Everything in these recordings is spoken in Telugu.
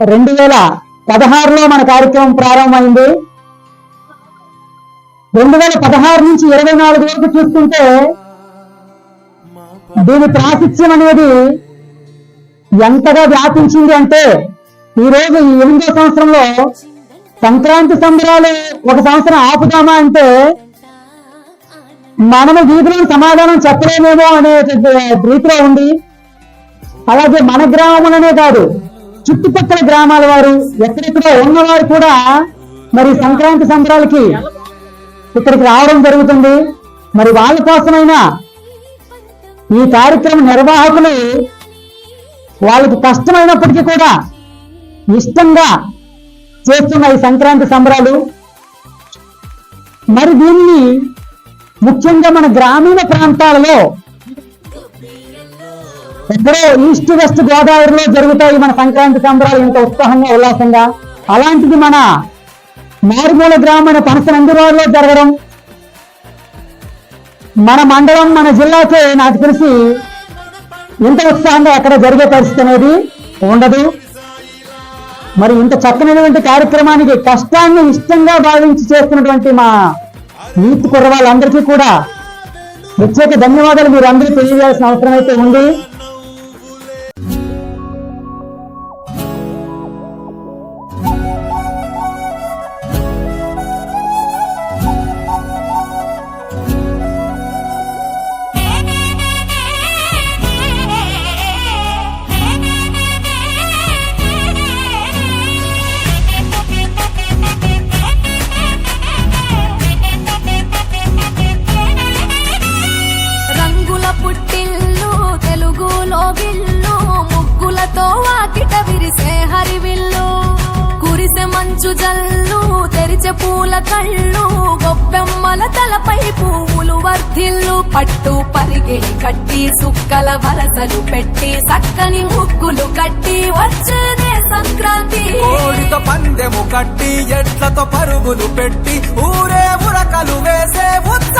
రెండు వేల పదహారులో మన కార్యక్రమం ప్రారంభమైంది. రెండు వేల పదహారు నుంచి ఇరవై నాలుగు వరకు చూస్తుంటే దీని ప్రాశిత్యం అనేది ఎంతగా వ్యాపించింది అంటే ఈ రోజు ఈ ఎనిమిదో సంవత్సరంలో సంక్రాంతి సంబరాలు ఒక సంవత్సరం ఆపుదామా అంటే మనము వీధిలో సమాధానం చెప్పలేమేమో అనే రీతిలో ఉంది. అలాగే మన గ్రామములనే కాదు చుట్టుపక్కల గ్రామాల వారు ఎక్కడెక్కడో ఉన్నవారు కూడా మరి సంక్రాంతి సంబరాలకి ఇక్కడికి రావడం జరుగుతుంది. మరి వాళ్ళ కోసమైనా ఈ కార్యక్రమ నిర్వాహకులు వాళ్ళకి కష్టమైనప్పటికీ కూడా ఇష్టంగా చేస్తున్న ఈ సంక్రాంతి సంబరాలు. మరి దీన్ని ముఖ్యంగా మన గ్రామీణ ప్రాంతాలలో ఎక్కడో ఈస్ట్ వెస్ట్ గోదావరిలో జరుగుతాయి మన సంక్రాంతి సంబరాలు ఇంత ఉత్సాహంగా ఉల్లాసంగా. అలాంటిది మన మారుమూల గ్రామమైన పనసనందువారిలో జరగడం. మన మండలం మన జిల్లాకే నాకు తెలిసి ఇంత ఉత్సాహంగా ఎక్కడ జరిగే పరిస్థితి అనేది ఉండదు. మరి ఇంత చక్కనైనటువంటి కార్యక్రమానికి కష్టాన్ని ఇష్టంగా భావించి చేస్తున్నటువంటి మా యూత్ కుర్రవాళ్ళందరికీ కూడా ప్రత్యేక ధన్యవాదాలు. మీరు అందరూ తెలియజేయాల్సిన అవసరం అయితే ఉంది. మంచు జల్లు తెరిచే పూల కళ్ళు గొప్పెమ్మల తలపై పువ్వులు వర్ధిల్లు పట్టు పరిగే కట్టి సుక్కల వలసలు పెట్టి చక్కని ముక్కులు కట్టి వచ్చేదే సంక్రాంతి. కోడితో పందెము కట్టి ఎట్లతో పరుగులు పెట్టి ఊరే ఉరకలు వేసే ఉత్సవమే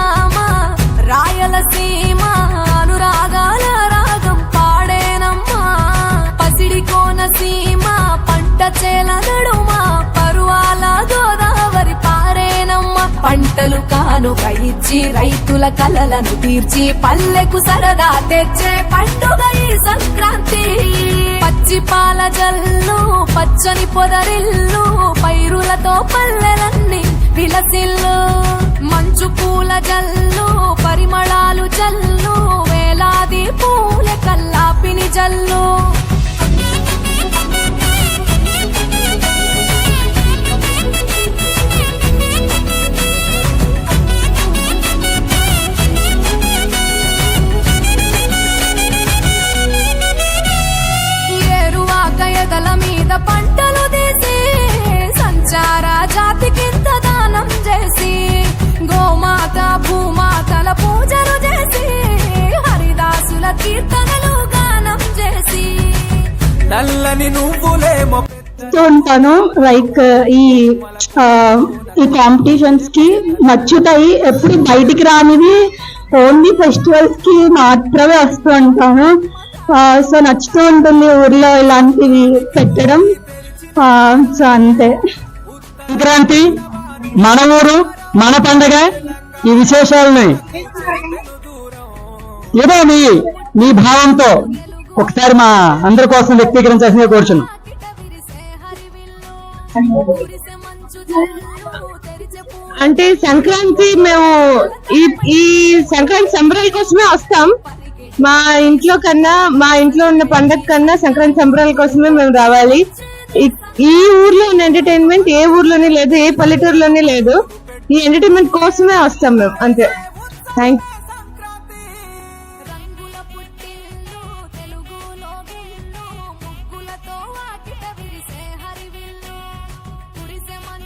కానుక ఇచ్చి రైతుల కలలను తీర్చి పల్లెకు సరదా తెచ్చే పండుగ ఈ సంక్రాంతి. పచ్చి పాల జల్లు పచ్చని పొదరిల్లు పైరులతో పల్లెలన్నీ విలసిల్లు. మంచు పూల జల్లు పరిమళాలు జల్లు వేలాది పూల కల్లాపిని జల్లు. కీర్తనలు గానం చేసి. నల్లని నువ్వులేమో ఉంటాను లైక్ ఈ ఈ కాంపిటీషన్స్కి నచ్చుతాయి ఎప్పుడు బయటికి రానివి ఓన్లీ ఫెస్టివల్స్కి మాత్రమే వస్తూ ఉంటాను సో నచ్చుతూ ఉంటుంది ఊర్లో ఇలాంటివి పెట్టడం. సో అంతే. సంక్రాంతి మన ఊరు మన పండగ ఈ విశేషాలని. ఏదో మీ మీ భావంతో ఒకసారి మా అందరి కోసం వ్యక్తీకరించాల్సిందే కోరుచున్నాం. అంటే సంక్రాంతి మేము ఈ ఈ సంక్రాంతి సంబరాల కోసమే వస్తాం. మా ఇంట్లో కన్నా మా ఇంట్లో ఉన్న పండగ కన్నా సంక్రాంతి సంబరాల కోసమే మేము రావాలి. ఈ- ఈ ఊర్లో ఉన్న ఎంటర్టైన్మెంట్ ఏ ఊర్లోనే లేదు ఏ పల్లెటూరులోనే లేదు. ఈ ఎంటర్టైన్మెంట్ కోసమే వస్తాం మేము అంతే. థ్యాంక్